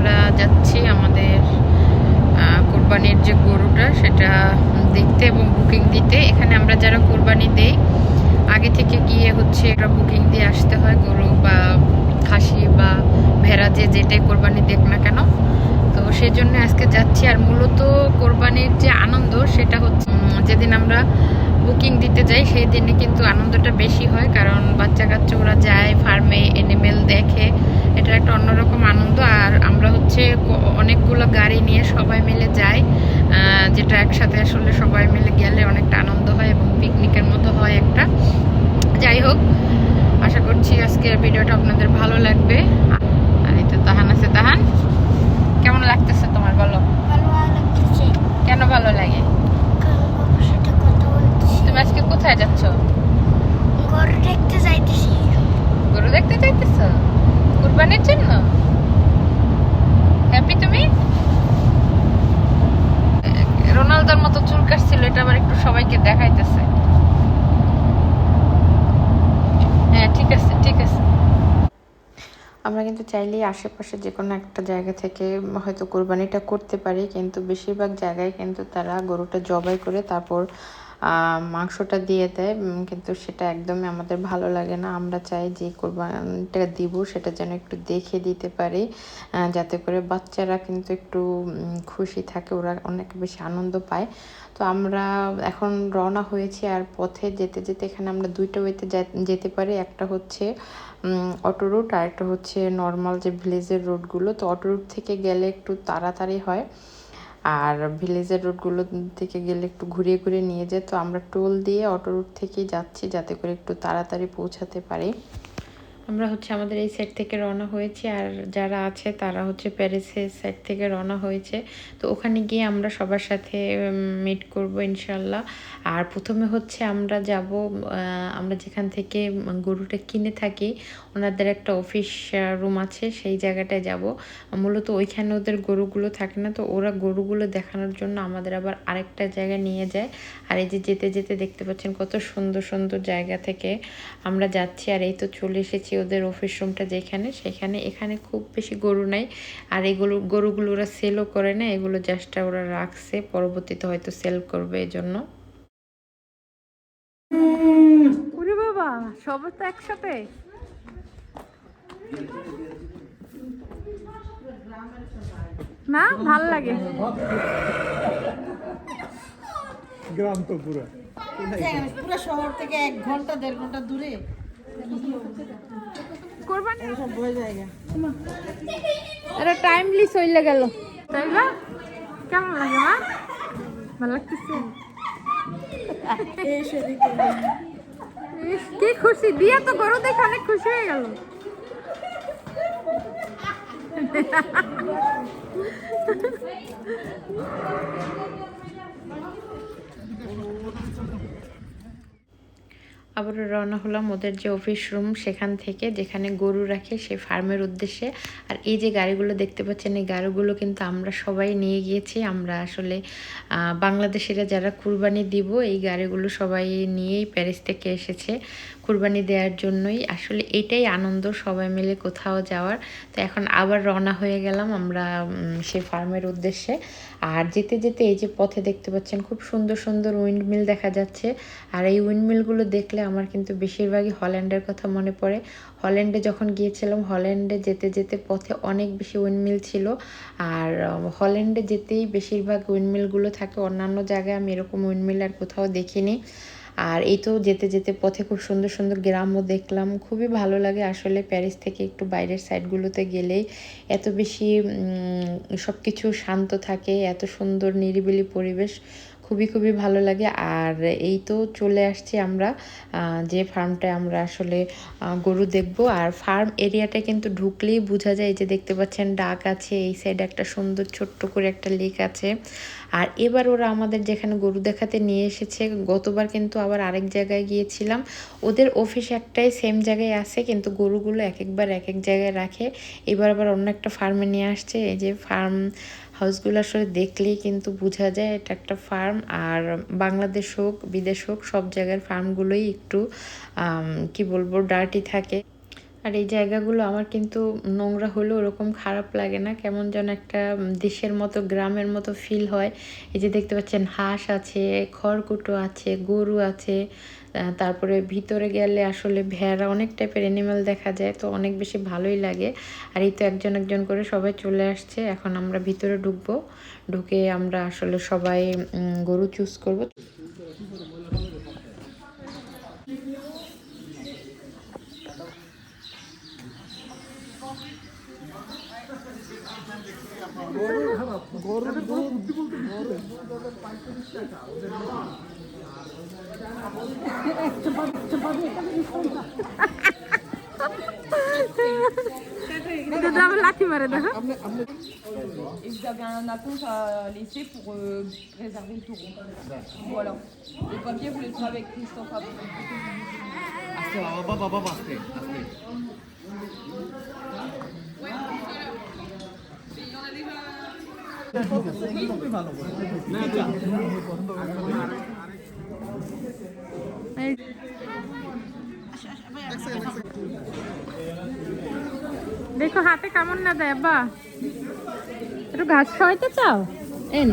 আমরা যাচ্ছি আমাদের কোরবানির যে গরুটা সেটা দেখতে এবং বুকিং দিতে। এখানে আমরা যারা কোরবানি দেই, আগে থেকে গিয়ে হচ্ছে এটা বুকিং দিয়ে আসতে হয় গরু বা খাসি বা ভেড়া যে যেটাই কোরবানি দেখ না কেন। তো সেই জন্য আজকে যাচ্ছি। আর মূলত কোরবানির যে আনন্দ সেটা হচ্ছে যেদিন আমরা বুকিং দিতে যাই সেই দিনে কিন্তু আনন্দটা বেশি হয়। কারণ বাচ্চা কাচ্চা ওরা যায় ফার্মে এনিমেল দেখে এটা একটা অন্যরকম আনন্দ। আর আমরা হচ্ছে অনেকগুলো গাড়ি নিয়ে সবাই মিলে যাই যেটা একসাথে আসলে সবাই মিলে গেলে অনেকটা আনন্দ হয় এবং পিকনিকের মতো হয় একটা। যাই হোক আশা করছি আজকের ভিডিওটা আপনাদের ভালো লাগবে। আর এই তো তাহান আছে। তাহান কেমন লাগতেছে তোমার বলো? কেন ভালো লাগে? তুমি আজকে কোথায় যাচ্ছ? গরু দেখতে যাইতেছি। গরু দেখতে চাইতেছ কুরবানির জন্য? হ্যাপি তুমি রোনালদোর মতো চুল কাটছিল, এটা আবার একটু সবাইকে দেখাইতেছে। হ্যাঁ ঠিক আছে ঠিক আছে। আমরা কিন্তু চাইলেই আশেপাশে যে কোনো একটা জায়গা থেকে হয়তো কোরবানিটা করতে পারি, কিন্তু বেশিরভাগ জায়গায় কিন্তু তারা গরুটা জবাই করে তারপর মাংসটা দিয়ে দেয় কিন্তু সেটা একদমই আমাদের ভালো লাগে না। আমরা চাই যে কোরবানিটা দিব, সেটা যেন একটু দেখে দিতে পারি যাতে করে বাচ্চারা কিন্তু একটু খুশি থাকে, ওরা অনেক বেশি আনন্দ পায়। তো আমরা এখন রওনা হয়েছি আর পথে যেতে যেতে এখানে আমরা দুইটা ওয়েতে যেতে পারি। একটা হচ্ছে অটো রুট আর একটা হচ্ছে নর্মাল যে ভিলেজের রোডগুলো তো অটো রুট থেকে গেলে একটু তাড়াতাড়ি হয়। আর ভিলেজের রোডগুলো থেকে গেলে একটু ঘুরিয়ে ঘুরিয়ে নিয়ে যেত আমরা টোল দিয়ে অটো রুট থেকেই যাচ্ছি যাতে করে একটু তাড়াতাড়ি পৌঁছাতে পারি। আমরা হচ্ছে আমাদের এই সাইড থেকে রওনা হয়েছি আর যারা আছে তারা হচ্ছে প্যারিসের সাইড থেকে রওনা হয়েছে। তো ওখানে গিয়ে আমরা সবার সাথে মিট করব ইনশাল্লাহ আর প্রথমে হচ্ছে আমরা যাব আমরা যেখান থেকে গরুটা কিনে থাকি, ওনাদের একটা অফিস রুম আছে, সেই জায়গাটায় যাব। মূলত ওইখানে ওদের গরুগুলো থাকে না, তো ওরা গরুগুলো দেখানোর জন্য আমাদের আবার আরেকটা জায়গায় নিয়ে যায়। আর এই যে যেতে যেতে দেখতে পাচ্ছেন কত সুন্দর সুন্দর জায়গা থেকে আমরা যাচ্ছি। আর এই তো চলে এসেছি ওদের অফিস রুমটা যেখানে সেখানে। এখানে খুব বেশি গরু নাই। আর এগুলো গরুগুলো ওরা সেলও করে না এগুলো জাস্ট ওরা রাখছে। পরবর্তীতে হয়তো সেল করবে এই জন্য ওরে বাবা সবার তো একসাথে। না ভালো লাগে। গ্রাম তো পুরো। পুরো শহর থেকে এক ঘণ্টা দেড় ঘণ্টা দূরে। কোরবানি সব বয়ে জায়গা। এটা টাইমলি চলে গেল। তাই না কেমন লাগে মা? ভালো লাগতেছে? কি খুশি। দিয়া তো গরু দেখে অনেক খুশি হয়ে গেল। আবারও রওনা হলাম ওদের যে অফিস রুম সেখান থেকে, যেখানে গরু রাখে সেই ফার্মের উদ্দেশ্যে। আর এই যে গাড়িগুলো দেখতে পাচ্ছেন, এই গাড়িগুলো কিন্তু আমরা সবাই নিয়ে গিয়েছি। আমরা আসলে বাংলাদেশিরা যারা কুরবানি দিব, এই গাড়িগুলো সবাই নিয়েই প্যারিস থেকে এসেছে কুরবানি দেওয়ার জন্যই। আসলে এটাই আনন্দ, সবাই মিলে কোথাও যাওয়ার। তো এখন আবার রওনা হয়ে গেলাম আমরা সেই ফার্মের উদ্দেশ্যে। আর যেতে যেতে এই যে পথে দেখতে পাচ্ছেন, খুব সুন্দর সুন্দর উইন্ডমিল দেখা যাচ্ছে। আর এই উইন্ডমিলগুলো দেখলে আমার কিন্তু বেশিরভাগই হল্যান্ডের কথা মনে পড়ে। হল্যান্ডে যখন গিয়েছিলাম, হল্যান্ডে যেতে যেতে পথে অনেক বেশি উইন্ডমিল ছিল। আর হল্যান্ডে যেতেই বেশিরভাগ উইন্ডমিলগুলো থাকে, অন্যান্য জায়গায় আমি এরকম উইন্ডমিল আর কোথাও দেখিনি। আর এই তো যেতে যেতে পথে খুব সুন্দর সুন্দর গ্রামও দেখলাম। খুবই ভালো লাগে আসলে প্যারিস থেকে একটু বাইরের সাইডগুলোতে গেলেই। এত বেশি সব কিছু শান্ত থাকে, এত সুন্দর নিরিবিলি পরিবেশ। খুবই খুবই ভালো লাগে। আর এই তো চলে আসছি আমরা যে ফার্মটায় আমরা আসলে গরু দেখব। আর ফার্ম এরিয়াটা কিন্তু ঢুকলেই বোঝা যায় যে দেখতে পাচ্ছেন ডাক আছে, এই সাইডে একটা সুন্দর ছোট্ট করে একটা লেক আছে। আর এবার ওরা আমাদের যেখানে গরু দেখাতে নিয়ে এসেছে, গতবার কিন্তু আবার আরেক জায়গায় গিয়েছিলাম। ওদের অফিস একটাই সেম জায়গায় আছে, কিন্তু গরুগুলো এক একবার এক এক জায়গায় রাখে। এবার আবার অন্য একটা ফার্মে নিয়ে আসছে, এই যে ফার্ম হাউসগুলো আসলে দেখলেই কিন্তু বোঝা যায় এটা একটা ফার্ম আর বাংলাদেশ হোক, বিদেশ হোক, সব জায়গার ফার্মগুলোই একটু কি বলব ডার্টি থাকে। আর এই জায়গাগুলো আমার কিন্তু নোংরা হলেও ওরকম খারাপ লাগে না, কেমন যেন একটা দেশের মতো, গ্রামের মতো ফিল হয়। এই যে দেখতে পাচ্ছেন হাঁস আছে, খড়কুটো আছে, গরু আছে তারপরে ভিতরে গেলে আসলে ভেড়া অনেক টাইপের অ্যানিমেল দেখা যায় তো অনেক বেশি ভালোই লাগে। আর এই তো একজন একজন করে সবাই চলে আসছে এখন আমরা ভিতরে ঢুকবো। ঢুকে আমরা আসলে সবাই গরু চুজ করব। Et vous avez un acompte à laisser pour euh, réserver le taureau. Voilà. Le papier, vous laisserez avec Christophe après. দেখো হাতে কেমন না দেয় বা একটু ঘাস খাওয়াইতে চাও? এই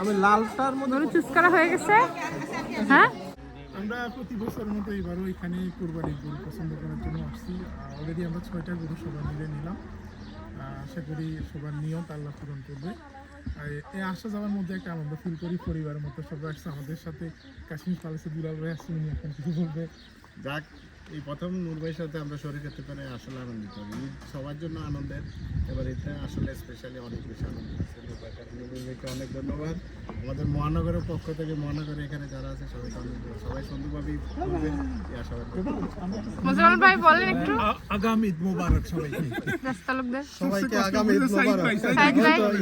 আমি লালটার মধ্যে চুজ করা হয়ে গেছে। হ্যাঁ? আমরা প্রতি বছরের মতো এবারও এখানে কোরবানি গরু পছন্দ করার জন্য আসছি। অলরেডি আমরা ছয়টা গরু সবার মিলে নিলাম। আশা করি সবার নিয়ত আল্লাহ পূরণ করবে। আর এই আসা যাওয়ার মধ্যে একটা আনন্দ ফিল করি, পরিবারের মতো সবাই আসছে। আমাদের সাথে কাশ্মীর প্যালেসে দুলাল ভাই আসছে উনি এখন কিছু বলবে। যাক এই প্রথম নূর ভাইয়ের সাথে আমরা শরীর করতে পারে আসলে আনন্দিত। ঈদ সবার জন্য আনন্দের। এবার এটা আসলে স্পেশালি অনেক বেশি আনন্দ ভাইকে অনেক ধন্যবাদ। আমাদের মহানগরের পক্ষ থেকে মহানগরে এখানে যারা আছে। সবাই ভাই বলেন একটু। আগামী ঈদ মোবারক সবাইকে। রাস্তালকদের সবাইকে আগামী ঈদ মোবারক।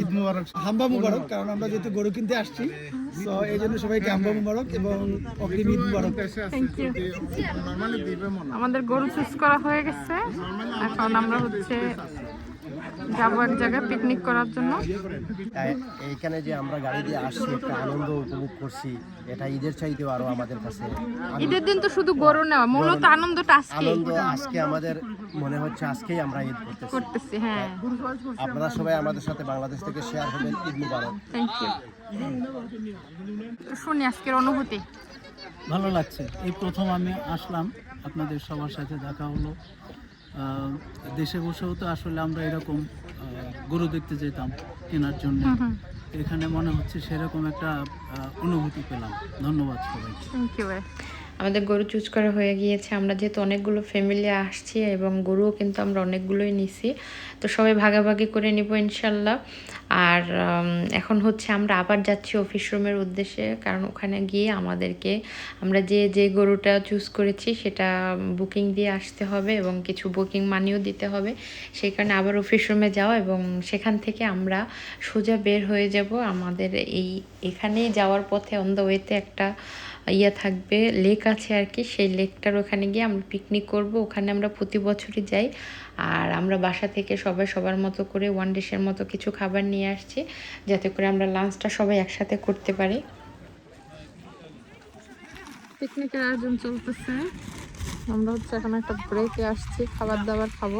ঈদ মোবারক। হাম্বা মুবারক কারণ আমরা যেহেতু গরু কিনতে আসছি তো এই জন্য সবাইকে হাম্বা মুবারক এবং অগ্রিম ঈদ মুবারক। নর্মালি দিবে। আমাদের গরু চুজ করা হয়ে গেছে। এখন আমরা হচ্ছে যাব এক জায়গায় পিকনিক করার জন্য। এইখানে যে আমরা গাড়ি দিয়ে আসছি একটা আনন্দ উপভোগ করছি এটা ঈদের চাইতেও আরও আমাদের কাছে ঈদের দিন তো শুধু গরু নেওয়া মূলত আনন্দটা আজকে আনন্দ আজকে আমাদের মনে হচ্ছে আজকেই আমরা ঈদ করতেছি। করতেছি হ্যাঁ। আপনারা সবাই আমাদের সাথে বাংলাদেশ থেকে শেয়ার হবেন ঈদ মুবারক। থ্যাংক ইউ শুনি আজকের অনুভূতি। ভালো লাগছে। এই প্রথম আমি আসলাম। আপনাদের সবার সাথে দেখা হলো। দেশে বসেও তো আসলে আমরা এরকম গরু দেখতে যেতাম কেনার জন্য। এখানে মনে হচ্ছে সেরকম একটা অনুভূতি পেলাম। ধন্যবাদ সবাইকে। ইউ আমাদের গরু চুজ করা হয়ে গিয়েছে। আমরা যেহেতু অনেকগুলো ফ্যামিলি আসছি এবং গরুও কিন্তু আমরা অনেকগুলোই নিছি। তো সবাই ভাগাভাগি করে নিব ইনশাল্লাহ। আর এখন হচ্ছে আমরা আবার যাচ্ছি অফিস রুমের উদ্দেশ্যে। কারণ ওখানে গিয়ে আমাদেরকে, আমরা যে যে গরুটা চুজ করেছি সেটা বুকিং দিয়ে আসতে হবে এবং কিছু বুকিং মানিও দিতে হবে। সেই কারণে আবার অফিস রুমে যাওয়া এবং সেখান থেকে আমরা সোজা বের হয়ে যাব। আমাদের এই এখানেই যাওয়ার পথে অন দ্য ওয়েতে একটা ইয়ে থাকবে লেক আছে আর কি সেই লেকটার ওখানে গিয়ে আমরা পিকনিক করব। ওখানে আমরা প্রতি বছরই যাই। আর আমরা বাসা থেকে সবাই সবার মতো করে ওয়ান ডিশের মতো কিছু খাবার নিয়ে আসছি, যাতে করে আমরা লাঞ্চটা সবাই একসাথে করতে পারি। পিকনিকের আয়োজন চলতেছে। আমরা হচ্ছে এখন একটা ব্রেকে আসছি, খাবার দাবার খাব।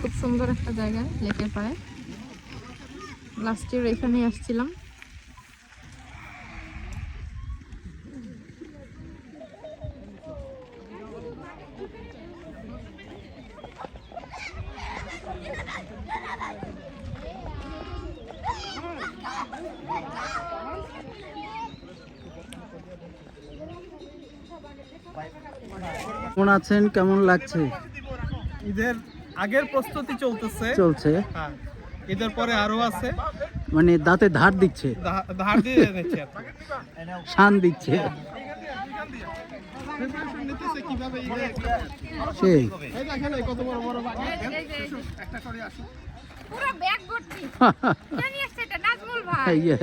খুব সুন্দর একটা জায়গা লেকের পাড়ে। লাস্ট ইয়ার এখানেই আসছিলাম। কেমন আছেন? কেমন লাগছে? ঈদের আগের প্রস্তুতি চলতেছে। চলছে। হ্যাঁ ঈদের পরে আরও আছে। মানে দাঁতে ধার দিচ্ছে। ধার দিয়ে দিচ্ছি শান দিচ্ছে। Preparation নিতেছে কীভাবে ঈদের। সেই। এই দেখেন এই ব্যাগ ভর্তি। বড় আসছে এটা নাজমুল আসুন ইয়ে,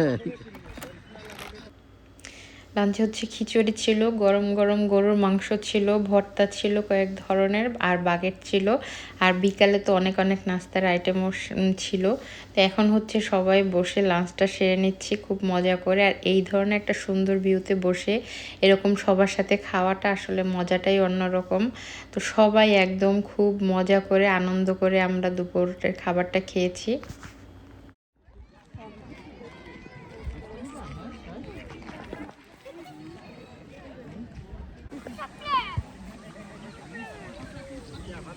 লাঞ্চে হচ্ছে খিচুড়ি ছিল, গরম গরম গরুর মাংস ছিল, ভর্তা ছিল কয়েক ধরনের, আর বাগেট ছিল। আর বিকালে তো অনেক অনেক নাস্তার আইটেমও ছিল। তো এখন হচ্ছে সবাই বসে লাঞ্চটা সেরে নিচ্ছি, খুব মজা করে। আর এই ধরনের একটা সুন্দর ভিউতে বসে এরকম সবার সাথে খাওয়াটা আসলে মজাটাই অন্যরকম। তো সবাই একদম খুব মজা করে, আনন্দ করে আমরা দুপুরের খাবারটা খেয়েছি।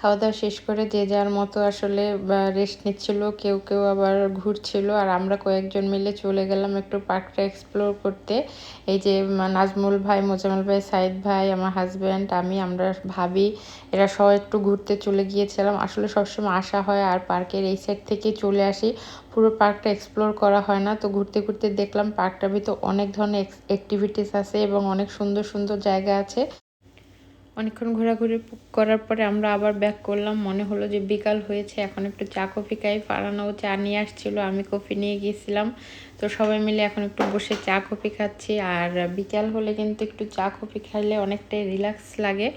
খাওয়া দাওয়া শেষ করে যে যার মতো আসলে রেস্ট নিচ্ছিল, কেউ কেউ আবার ঘুরছিল। আর আমরা কয়েকজন মিলে চলে গেলাম একটু পার্কটা এক্সপ্লোর করতে। এই যে নাজমুল ভাই মোজামুল ভাই, সাইদ ভাই, আমার হাজব্যান্ড আমি, আমরা ভাবি, এরা সবাই একটু ঘুরতে চলে গিয়েছিলাম। আসলে সবসময় আসা হয় আর পার্কের এই সাইড থেকে চলে আসি। পুরো পার্কটা এক্সপ্লোর করা হয় না। তো ঘুরতে ঘুরতে দেখলাম পার্কটার ভিতর অনেক ধরনের অ্যাক্টিভিটিস আছে এবং অনেক সুন্দর সুন্দর জায়গা আছে। অনেকক্ষণ ঘোরাঘুরি করার পরে আমরা আবার ব্যাক করলাম। মনে হলো যে বিকাল হয়েছে, এখন একটু চা, কফি খাই। ফারানাও চা নিয়ে আসছিল, আমি কফি নিয়ে গিয়েছিলাম। তো সবাই মিলে এখন একটু বসে চা, কফি খাচ্ছি। আর বিকাল হলে কিন্তু একটু চা, কফি খাইলে অনেকটাই রিল্যাক্স লাগে।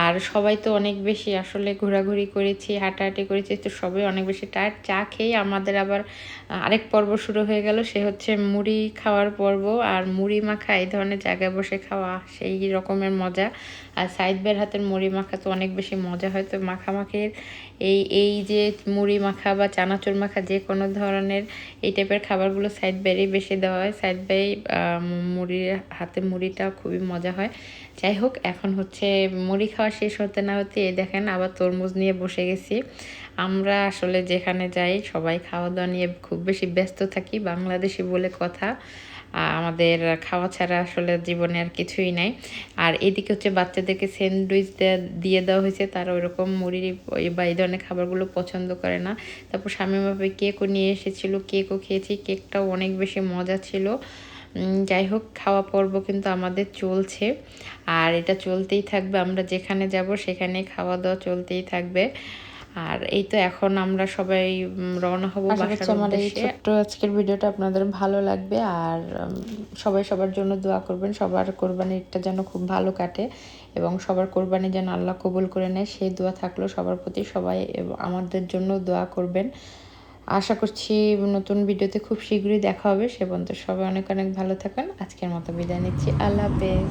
আর সবাই তো অনেক বেশি আসলে ঘোরাঘুরি করেছি, হাঁটাহাঁটি করেছি, তো সবাই অনেক বেশি টায়ার চা খেয়ে আমাদের আবার আরেক পর্ব শুরু হয়ে গেল। সে হচ্ছে মুড়ি খাওয়ার পর্ব। আর মুড়ি মাখা এই ধরনের জায়গায় বসে খাওয়া সেই রকমের মজা। আর সাইদ বের হাতের মুড়ি মাখা তো অনেক বেশি মজা হয়। তো মাখামাখির এই এই যে মুড়ি মাখা বা চানাচুর মাখা যে কোনো ধরনের এই টাইপের খাবারগুলো সাইড বেরই বেশি দেওয়া হয়। সাইড বেই মুড়ির হাতে মুড়িটা খুবই মজা হয়। যাই হোক, এখন হচ্ছে মুড়ি খাওয়া শেষ হতে না হতে এই দেখেন আবার তরমুজ নিয়ে বসে গেছি। আমরা আসলে যেখানে যাই সবাই খাওয়া দাওয়া নিয়ে খুব বেশি ব্যস্ত থাকি, বাংলাদেশি বলে কথা। আমাদের খাওয়া ছাড়া আসলে জীবনে আর কিছুই নাই। আর এদিকে হচ্ছে বাচ্চাদেরকে স্যান্ডউইচ দিয়ে দেওয়া হয়েছে, তারা ওইরকম মুড়ি বা এই ধরনের খাবারগুলো পছন্দ করে না। তারপর স্বামীভাবে কেকও নিয়ে এসেছিল, কেকও খেয়েছি, কেকটাও অনেক বেশি মজা ছিল। যাই হোক, খাওয়া পর্ব কিন্তু আমাদের চলছে। আর এটা চলতেই থাকবে, আমরা যেখানে যাব সেখানে খাওয়া দাওয়া চলতেই থাকবে। আর এই তো এখন আমরা সবাই রওনা হব এই ছোট্ট আজকের ভিডিওটা আপনাদের ভালো লাগবে আর সবাই সবার জন্য দোয়া করবেন সবার কোরবানিটা যেন খুব ভালো কাটে এবং সবার কোরবানি যেন আল্লাহ কবুল করে নেয় সেই দোয়া থাকল সবার প্রতি সবাই আমাদের জন্য দোয়া করবেন। আশা করছি নতুন ভিডিওতে খুব শীঘ্রই দেখা হবে সে পর্যন্ত সবাই অনেক অনেক ভালো থাকেন আজকের মতো বিদায় নিচ্ছি আল্লাহ হাফেজ।